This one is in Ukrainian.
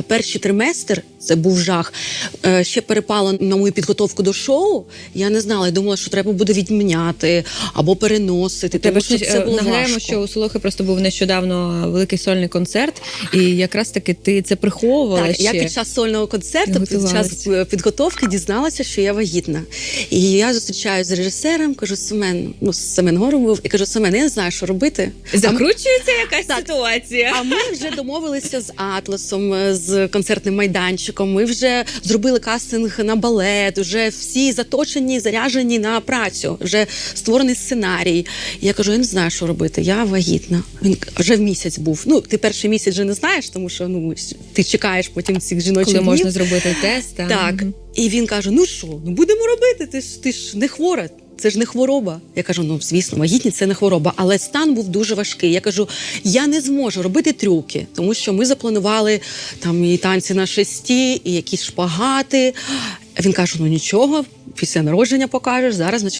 А перший триместр це був жах. Е, ще перепало на мою підготовку до шоу. Я не знала, я думала, що треба буде відміняти або переносити. Тебе тому що це е, було нагадаємо, важко. що у Солохи просто був нещодавно великий сольний концерт, і якраз таки ти це приховувала Так, ще. я під час сольного концерту, під час е, підготовки дізналася, що я вагітна. І я зустрічаюся з режисером, кажу, Семен, ну Семен Горобов, і кажу, Семен, я не знаю, що робити. А Закручується якась Так. ситуація. А ми вже домовилися з Атласом, з концертним майданчиком. Ми вже зробили кастинг на балет. Вже всі заточені, заряжені на працю. Вже створений сценарій. І я кажу: я не знаю, що робити. Я вагітна. Він вже в місяць був. Ну, ти перший місяць вже не знаєш, тому що ну ти чекаєш потім цих жіночих Коли днів. можна зробити тест. та? Так. І він каже: Ну що, ну будемо робити? Ти ж ти ж не хвора. Це ж не хвороба. Я кажу: ну звісно, вагітність це не хвороба, але стан був дуже важкий. Я кажу, я не зможу робити трюки, тому що ми запланували там і танці на шесті, і якісь шпагати. Він каже: ну нічого, після народження покажеш. Зараз